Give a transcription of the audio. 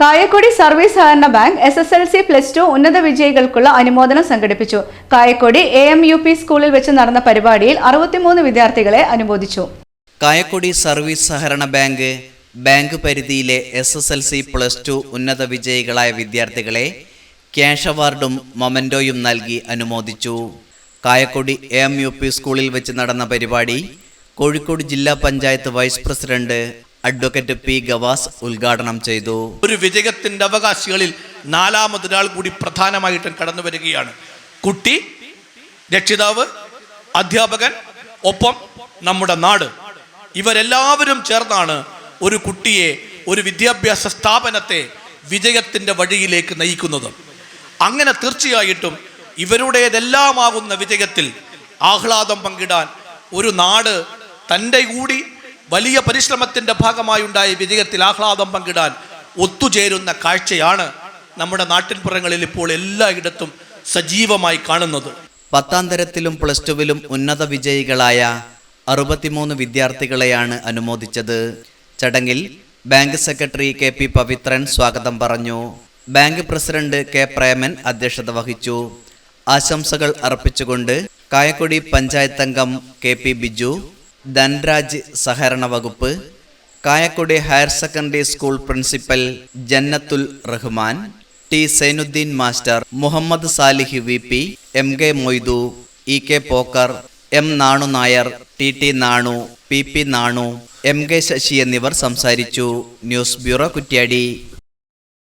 Kayakkodi service സഹകരണ bank S S L C plus two ഉന്നത വിജയികൾക്കുള്ള അനുമോദനം സംഘടിപ്പിച്ചു. Kayakkodi A M U P സ്കൂളിൽ വെച്ച് നടന്ന പരിപാടിയിൽ അറുപത്തിമൂന്ന് വിദ്യാർത്ഥികളെ അനുമോദിച്ചു. കായക്കൊടി സർവീസ് സഹകരണ ബാങ്ക് ബാങ്ക് പരിധിയിലെ S S L C plus two ഉന്നത വിജയികളായ വിദ്യാർത്ഥികളെ ക്യാഷ് അവാർഡും മൊമന്റോയും നൽകി അനുമോദിച്ചു. Kayakkodi A M U P സ്കൂളിൽ വെച്ച് നടന്ന പരിപാടി കോഴിക്കോട് ജില്ലാ panchayat vice president advocate P Gavas ഉദ്ഘാടനം ചെയ്തു. ഒരു വിജയത്തിന്റെ അവകാശികളിൽ നാലാമതൊരാൾ കൂടി പ്രധാനമായിട്ടും കടന്നു വരികയാണ്. കുട്ടി രക്ഷിതാവ് അധ്യാപകൻ ഒപ്പം നമ്മുടെ നാട്. ഇവരെല്ലാവരും ചേർന്നാണ് ഒരു കുട്ടിയെ ഒരു വിദ്യാഭ്യാസ സ്ഥാപനത്തെ വിജയത്തിന്റെ വഴിയിലേക്ക് നയിക്കുന്നത്. അങ്ങനെ തീർച്ചയായിട്ടും ഇവരുടേതെല്ലാമാകുന്ന വിജയത്തിൽ ആഹ്ലാദം പങ്കിടാൻ ഒരു നാട് തന്റെ കൂടി വലിയ പരിശ്രമത്തിന്റെ ഭാഗമായുണ്ടായ വിജയത്തിൽ ആഹ്ലാദം പങ്കിടാൻ ഒത്തുചേരുന്ന കാഴ്ചയാണ് നമ്മുടെ നാട്ടിൻപുറങ്ങളിൽ ഇപ്പോൾ എല്ലായിടത്തും സജീവമായി കാണുന്നത്. പത്താം തരത്തിലും പ്ലസ് ടുവിലും ഉന്നത വിജയികളായ അറുപത്തിമൂന്ന് വിദ്യാർത്ഥികളെയാണ് അനുമോദിച്ചത്. ചടങ്ങിൽ bank secretary K P Pavithran സ്വാഗതം പറഞ്ഞു. ബാങ്ക് പ്രസിഡന്റ് കെ പ്രേമൻ അധ്യക്ഷത വഹിച്ചു. ആശംസകൾ അർപ്പിച്ചുകൊണ്ട് കായക്കൊടി പഞ്ചായത്തംഗം കെ പി ബിജു ധൻരാജ് സഹകരണ വകുപ്പ് Kayakkudi higher secondary school principal Jannathul Rahman T Sainudheen master Muhammad Salih V P M K Moidu E K Pokker M Nanu Nair T T Nanu P P Nanu M K Sasi എന്നിവർ സംസാരിച്ചു. News bureau Kuttiadi.